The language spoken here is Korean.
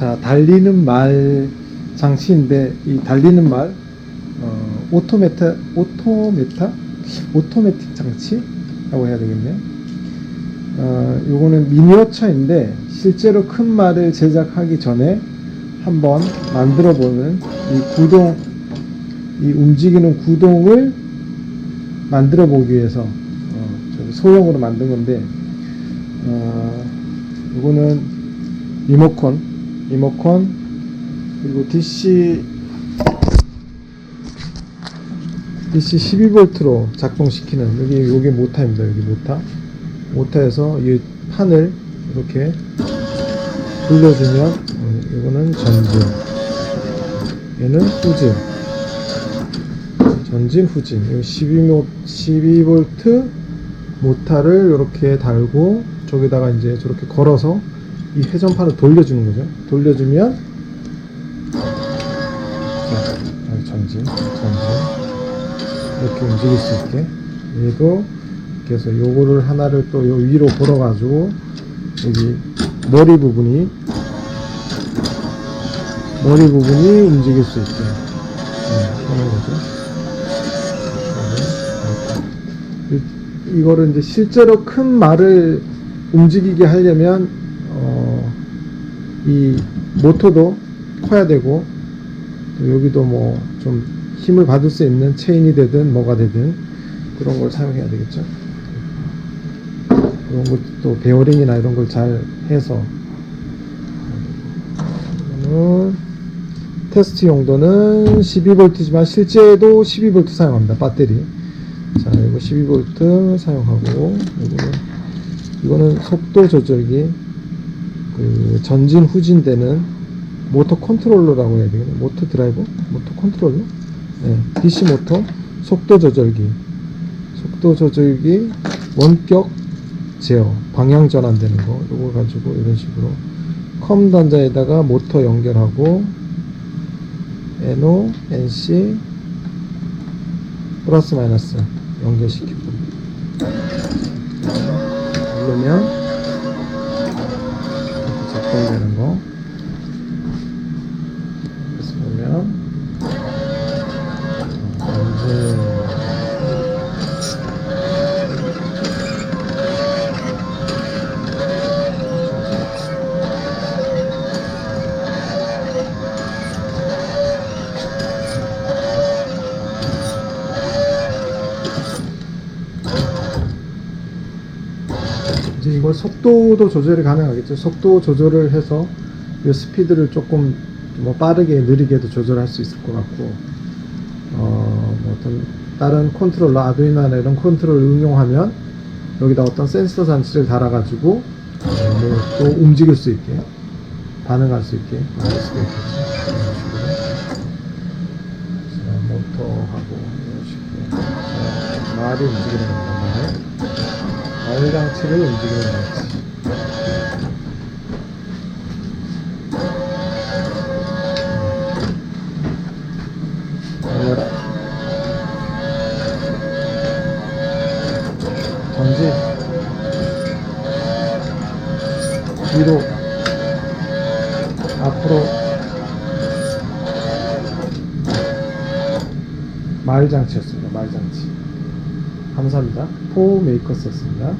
자, 달리는 말 장치인데 이 달리는 말 어, 오토메타 오토메타 오토매틱 장치라고 해야 되겠네요. 어, 요거는 미니어처인데 실제로 큰 말을 제작하기 전에 한번 만들어 보는 이 구동 이 움직이는 구동을 만들어 보기 위해서 어, 소형으로 만든 건데 어, 요거는 리모컨 리모컨 그리고 DC DC 12V로 작동시키는 여기 요게 모타입니다. 여기 모타 모타에서 이 판을 이렇게 돌려주면 어, 이거는 전진. 얘는 후진. 전진 후진. 이 12모 12V 모타를 이렇게 달고 저기다가 이제 저렇게 걸어서 이 회전판을 돌려주는 거죠. 돌려주면 자, 여기 전진, 전진 이렇게 움직일 수 있게 얘도 그래서 요거를 하나를 또 요 위로 걸어가지고 여기 머리 부분이 머리 부분이 움직일 수 있게 네, 하는 거죠. 이- 이거를 이제 실제로 큰 말을 움직이게 하려면 어, 이 모터도 커야 되고 또 여기도 뭐 좀 힘을 받을 수 있는 체인이 되든 뭐가 되든 그런 걸 사용해야 되겠죠. 그런 것도 베어링이나 이런 걸 잘 해서 테스트 용도는 12V지만 실제도 12V 사용합니다. 배터리. 자, 이거 12V 사용하고 이거는 속도 조절기 그 전진 후진 되는 모터 컨트롤러라고 해야 되겠네. 모터 드라이버? 모터 컨트롤러? 네, DC 모터 속도 조절기. 속도 조절기 원격 제어 방향 전환되는 거 요거 가지고 이런 식으로 컴 단자에다가 모터 연결하고 NO, NC 플러스 마이너스 연결시키고 누르면 작동되는 거 이걸 속도도 조절이 가능하겠죠. 속도 조절을 해서 이 스피드를 조금 뭐 빠르게 느리게도 조절할 수 있을 것 같고 어, 뭐 어떤 다른 컨트롤러 아두이노나 이런 컨트롤을 응용하면 여기다 어떤 센서 장치를 달아가지고 어, 뭐또 움직일 수 있게 반응할 수 있게 만들 수가 있겠죠. 모터하고 이런 식으로 자, 말이 움직이는 겁니다. 말. 말장치를 움직이는. 달려라. 전진. 뒤로. 앞으로. 말장치였습니다. 말장치. 감사합니다. 포메이커스였습니다.